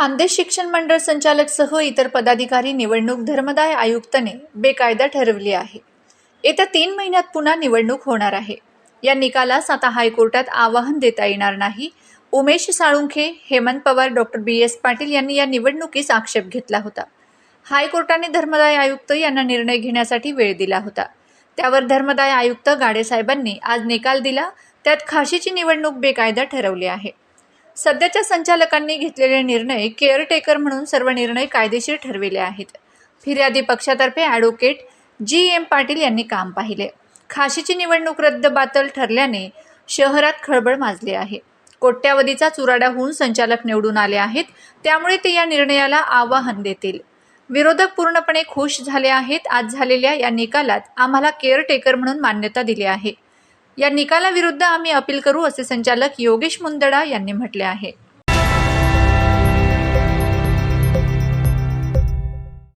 खानदेश शिक्षण मंडळ संचालकसह इतर पदाधिकारी निवडणूक धर्मदाय आयुक्तने बेकायदा ठरवली आहे. येत्या तीन महिन्यात पुन्हा निवडणूक होणार आहे. या निकालास आता हायकोर्टात आवाहन देता येणार नाही. Umesh Salunkhe Hemant Pawar doctor B. S. Patil यांनी या निवडणुकीस आक्षेप घेतला होता. हायकोर्टाने धर्मदाय आयुक्त यांना निर्णय घेण्यासाठी वेळ दिला होता. त्यावर धर्मदाय आयुक्त गाडेसाहेबांनी आज निकाल दिला. त्यात खाशीची निवडणूक बेकायदा ठरवली आहे. सध्याच्या संचालकांनी घेतलेले निर्णय केअरटेकर म्हणून सर्व निर्णय कायदेशीर ठरविले आहेत. फिर्यादी पक्षातर्फे ॲडव्होकेट जी एम पाटील यांनी काम पाहिले. खाशीची निवडणूक रद्द बातल ठरल्याने शहरात खळबळ माजली आहे. कोट्यावधीचा चुराडा होऊन संचालक निवडून आले आहेत त्यामुळे ते या निर्णयाला आवाहन देतील. विरोधक पूर्णपणे खुश झाले आहेत आज झालेल्या या निकालात आम्हाला केअरटेकर म्हणून मान्यता दिली आहे. या निकालाविरुद्ध आम्ही अपील करू असे संचालक योगेश मुंदडा यांनी म्हटले आहे.